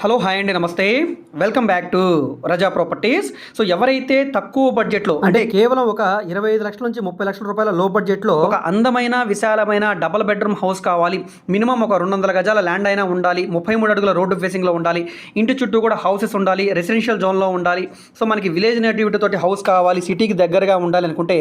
Hello hi అండి నమస్తే. Welcome back to Raza properties. So ఎవరైతే తక్కువ బడ్జెట్లో అంటే కేవలం ఒక ఇరవై ఐదు లక్షల నుంచి ముప్పై లక్షల రూపాయల లో బడ్జెట్లో ఒక అందమైన విశాలమైన డబల్ బెడ్రూమ్ హౌస్ కావాలి. మినిమం ఒక రెండు వందల గజాల ల్యాండ్ అయినా ఉండాలి. ముప్పై మూడు అడుగుల రోడ్డు ఫేసింగ్లో ఉండాలి. ఇంటి చుట్టూ కూడా హౌసెస్ ఉండాలి. రెసిడెన్షియల్ జోన్లో ఉండాలి. సో మనకి విలేజ్ నేటివిటీ తోటి హౌస్ కావాలి. సిటీకి దగ్గరగా ఉండాలి అనుకుంటే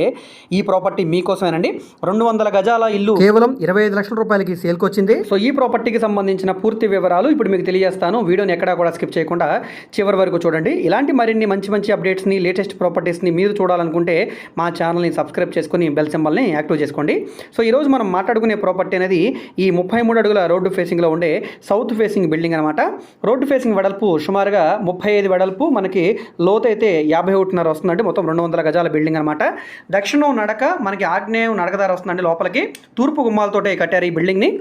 ఈ ప్రాపర్టీ మీకోసమేనండి. రెండు వందల గజాల ఇల్లు. కేవలం ఇరవై ఐదు లక్షల రూపాయలకి సేల్కి వచ్చింది సో ఈ ప్రాపర్టీకి సంబంధించిన పూర్తి వివరాలు ఇప్పుడు మీకు తెలియజేస్తాను. వీడియోని ఎక్కడా కూడా స్కిప్ చేయకుండా చివరి వరకు చూడండి. ఇలాంటి మరిన్ని మంచి మంచి అప్డేట్స్ని లేటెస్ట్ ప్రాపర్టీస్ని మీరు చూడాలనుకుంటే మా ఛానల్ని సబ్స్క్రైబ్ చేసుకుని బెల్ సింబల్ని యాక్టివ్ చేసుకోండి. సో ఈరోజు మనం మాట్లాడుకునే ప్రాపర్టీ అనేది ఈ ముప్పై మూడు అడుగుల రోడ్డు ఫేసింగ్లో ఉండే సౌత్ ఫేసింగ్ బిల్డింగ్ అనమాట రోడ్డు ఫేసింగ్ వెడల్పు సుమారుగా ముప్పై ఐదు వెడల్పు. మనకి లోతు అయితే యాభై ఒకటిన్నర వస్తుందండి. మొత్తం రెండు వందల గజాల బిల్డింగ్ అనమాట దక్షిణం నడక మనకి ఆగ్నేయం నడకదారి వస్తుందండి లోపలికి. తూర్పు గుమ్మాలతోటే కట్టారు ఈ బిల్డింగ్ని.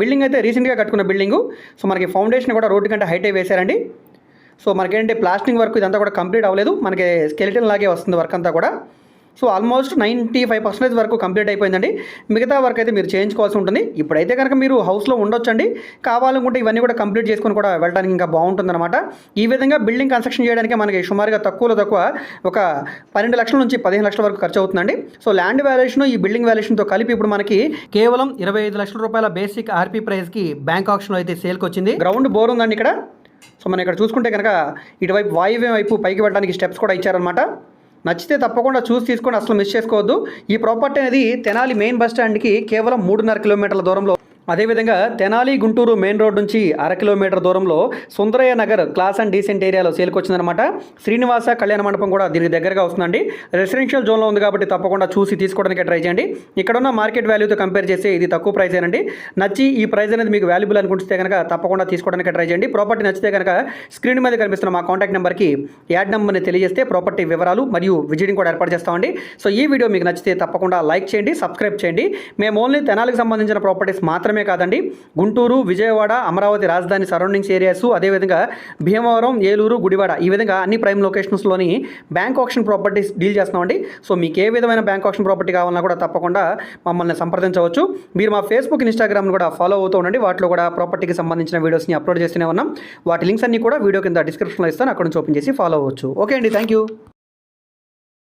బిల్డింగ్ అయితే రీసెంట్గా కట్టుకున్న బిల్డింగు. సో మనకి ఫౌండేషన్ కూడా రోడ్డు కంటే హైటే వేశారండి. సో మనకేంటంటే ప్లాస్టింగ్ వర్క్ ఇదంతా కూడా కంప్లీట్ అవ్వలేదు. మనకి స్కెలిటన్ లాగే వస్తుంది వర్క్ అంతా కూడా. So almost ninety five percentage వరకు కంప్లీట్ అయిపోయిందండి. మిగతా వర్క్ అయితే మీరు చేయించుకోవాల్సి ఉంటుంది. ఇప్పుడైతే కనుక మీరు హౌస్లో ఉండొచ్చండి. కావాలనుకుంటే ఇవన్నీ కూడా కంప్లీట్ చేసుకొని కూడా వెళ్ళడానికి ఇంకా బాగుంటుందన్నమాట. ఈ విధంగా బిల్డింగ్ కన్స్ట్రక్షన్ చేయడానికి మనకి సుమారుగా తక్కువలో తక్కువ ఒక పన్నెండు లక్షల నుంచి పదిహేను లక్షల వరకు ఖర్చు అవుతుందండి. సో ల్యాండ్ వాల్యుయేషన్ ఈ బిల్డింగ్ వాల్యుయేషన్తో కలిపి ఇప్పుడు మనకి కేవలం ఇరవై ఐదు లక్షల రూపాయల బేసిక్ ఆర్పీ ప్రైస్కి బ్యాంక్ ఆప్షన్లో అయితే సేల్కి వచ్చింది. గ్రౌండ్ బోర్ ఉందండి ఇక్కడ. సో మనం ఇక్కడ చూసుకుంటే కనుక ఇటువైపు వాయువ్యం వైపు పైకి వెళ్ళడానికి స్టెప్స్ కూడా ఇచ్చారనమాట నచ్చితే తప్పకుండా చూసి తీసుకొని అసలు మిస్ చేసుకోవద్దు. ఈ ప్రాపర్టీ అనేది తెనాలి మెయిన్ బస్ స్టాండ్కి కేవలం మూడున్నర కిలోమీటర్ల దూరంలో అదేవిధంగా తెనాలి గుంటూరు మెయిన్ రోడ్ నుంచి అర కిలోమీటర్ దూరంలో Sundarayya Nagar class and decent ఏరియాలో సేల్కి వచ్చిందనమాట శ్రీనివాస కళ్యాణ మండపం కూడా దీనికి దగ్గరగా వస్తుందండి. రెసిడెన్షియల్ జోన్లో ఉంది కాబట్టి తప్పకుండా చూసి తీసుకోవడానికి ట్రై చేయండి. ఇక్కడ ఉన్న మార్కెట్ వాల్యూతో కంపేర్ చేస్తే ఇది తక్కువ ప్రైస్ ఏనండి నచ్చి ఈ ప్రైస్ అనేది మీకు వాల్యుబుల్ అనుకుంటే కనుక తప్పకుండా తీసుకోవడానికి ట్రై చేయండి. ప్రాపర్టీ నచ్చితే కనుక స్క్రీన్ మీద కనిపిస్తున్న మా కాంటాక్ట్ నెంబర్కి యాడ్ నెంబర్ని తెలియజేస్తే ప్రాపర్టీ వివరాలు మరియు విజిటింగ్ కూడా ఏర్పాటు చేస్తామండి. సో ఈ వీడియో మీకు నచ్చితే తప్పకుండా లైక్ చేయండి సబ్స్క్రైబ్ చేయండి. మేము ఓన్లీ తెనాలికి సంబంధించిన ప్రాపర్టీస్ మాత్రమే కాదండి. గుంటూరు విజయవాడ అమరావతి రాజధాని సరౌండింగ్స్ ఏరియాస్ అదేవిధంగా భీమవరం ఏలూరు గుడివాడ ఈ విధంగా అన్ని ప్రైమ్ లొకేషన్స్లోని బ్యాంక్ ఆప్షన్ ప్రాపర్టీస్ డీల్ చేస్తున్నామండి. సో మీకు ఏ విధమైన బ్యాంక్ ఆప్షన్ ప్రాపర్టీ కావాలన్నా కూడా తప్పకుండా మమ్మల్ని సంప్రదించవచ్చు. మీరు మా ఫేస్బుక్ ఇన్స్టాగ్రామ్ను కూడా ఫాలో అవుతూ ఉండండి. వాటిలో కూడా ప్రాపర్టీకి సంబంధించిన వీడియోస్ని అప్లోడ్ చేస్తూనే ఉన్నాం. వాటి లింక్స్ అన్ని కూడా వీడియో కింద డిస్క్రిప్షన్లో ఇస్తాను. అక్కడ నుంచి ఓపెన్ చేసి ఫాలో అవ్వచ్చు. ఓకే అండి. Thank you